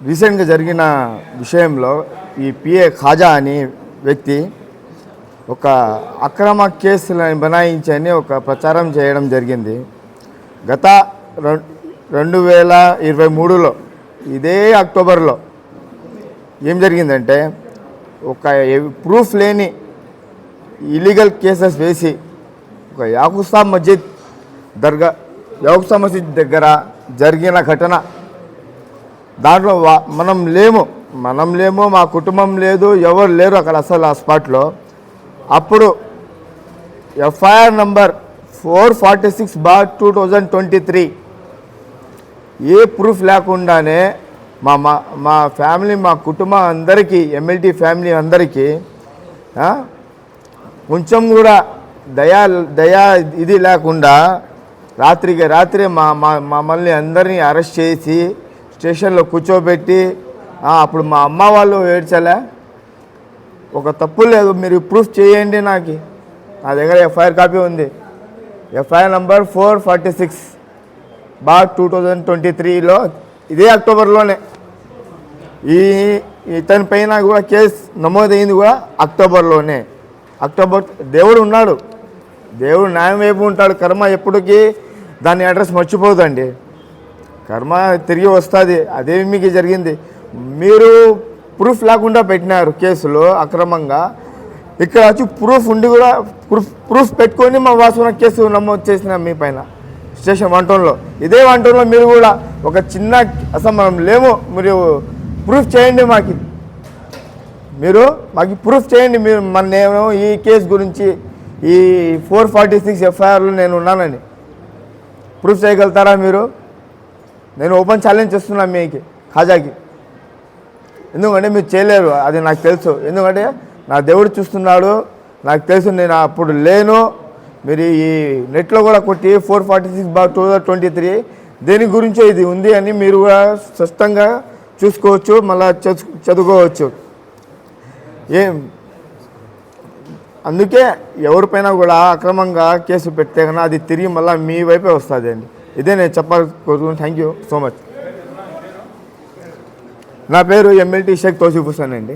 రీసెంట్గా జరిగిన విషయంలో ఈ పిఏ ఖాజా అని వ్యక్తి ఒక అక్రమ కేసులను బనాయించని ఒక ప్రచారం చేయడం జరిగింది. గత రెండు వేల ఇరవై మూడులో ఇదే అక్టోబర్లో ఏం జరిగిందంటే ఒక ప్రూఫ్ లేని ఇలీగల్ కేసెస్ వేసి ఒక యాకుస్తా మస్జిద్ దర్గా యాకుస్తా మస్జిద్ దగ్గర జరిగిన ఘటన దాంట్లో మనం లేము మనం లేము మా కుటుంబం లేదు ఎవరు లేరు అక్కడ అసలు ఆ స్పాట్లో. అప్పుడు FIR number four forty six bar two thousand twenty three ఏ ప్రూఫ్ లేకుండానే మా మా మా ఫ్యామిలీ మా కుటుంబం అందరికీ ఎమ్మెల్టీ ఫ్యామిలీ అందరికీ కొంచెం కూడా దయా దయా ఇది లేకుండా రాత్రికి రాత్రి మా మా మమ్మల్ని అందరినీ అరెస్ట్ చేసి స్టేషన్లో కూర్చోబెట్టి అప్పుడు మా అమ్మ వాళ్ళు ఏడ్చలే. ఒక తప్పు లేదు మీరు ప్రూఫ్ చేయండి నాకు. నా దగ్గర ఎఫ్ఐఆర్ కాపీ ఉంది. FIR number four forty six bar two thousand twenty త్రీలో ఇదే అక్టోబర్లోనే. ఈ ఇతని పైన కూడా కేసు నమోదైంది కూడా అక్టోబర్లోనే. అక్టోబర్ దేవుడు ఉన్నాడు. దేవుడు న్యాయం వైపు ఉంటాడు. కర్మ ఎప్పటికీ దాని అడ్రస్ మర్చిపోదండి. కర్మ తిరిగి వస్తుంది. అదే మీకు జరిగింది. మీరు ప్రూఫ్ లేకుండా పెట్టినారు కేసులో అక్రమంగా. ఇక్కడ వచ్చి ప్రూఫ్ ఉండి కూడా ప్రూఫ్ ప్రూఫ్ పెట్టుకొని మా వాసున కేసు నమోదు చేసిన మీ పైన. స్టేషన్ వన్ టౌన్లో ఇదే వన్ టౌన్లో మీరు కూడా ఒక చిన్న అసలు మనం లేము. మీరు ప్రూఫ్ చేయండి మాకు. మీరు మాకు ప్రూఫ్ చేయండి. మీరు మన నేను ఈ కేసు గురించి ఈ ఫోర్ ఫార్టీ సిక్స్ ఎఫ్ఐఆర్లో నేను ఉన్నానని. ప్రూఫ్ చేయగలుగుతారా మీరు? నేను ఓపెన్ ఛాలెంజ్ చేస్తున్నా మీకు ఖాజాకి. ఎందుకంటే మీరు చేయలేరు అది నాకు తెలుసు. ఎందుకంటే నా దేవుడు చూస్తున్నాడు నాకు తెలుసు నేను అప్పుడు లేను. మీరు ఈ నెట్లో కూడా కొట్టి four forty six bar two thousand twenty three దేని గురించో ఇది ఉంది అని మీరు కూడా స్పష్టంగా చూసుకోవచ్చు మళ్ళీ చదువుకోవచ్చు. ఏం? అందుకే ఎవరిపైన కూడా అక్రమంగా కేసు పెడితే కన్నా అది తిరిగి మళ్ళీ మీ వైపే వస్తుంది అండి ఇదే నేను చెప్పాలనుకుంటున్నాను. థ్యాంక్ యూ సో మచ్ నా పేరు ఎమ్మెల్టీ షేక్ తోసిఫ్ హుసేన్ అండి.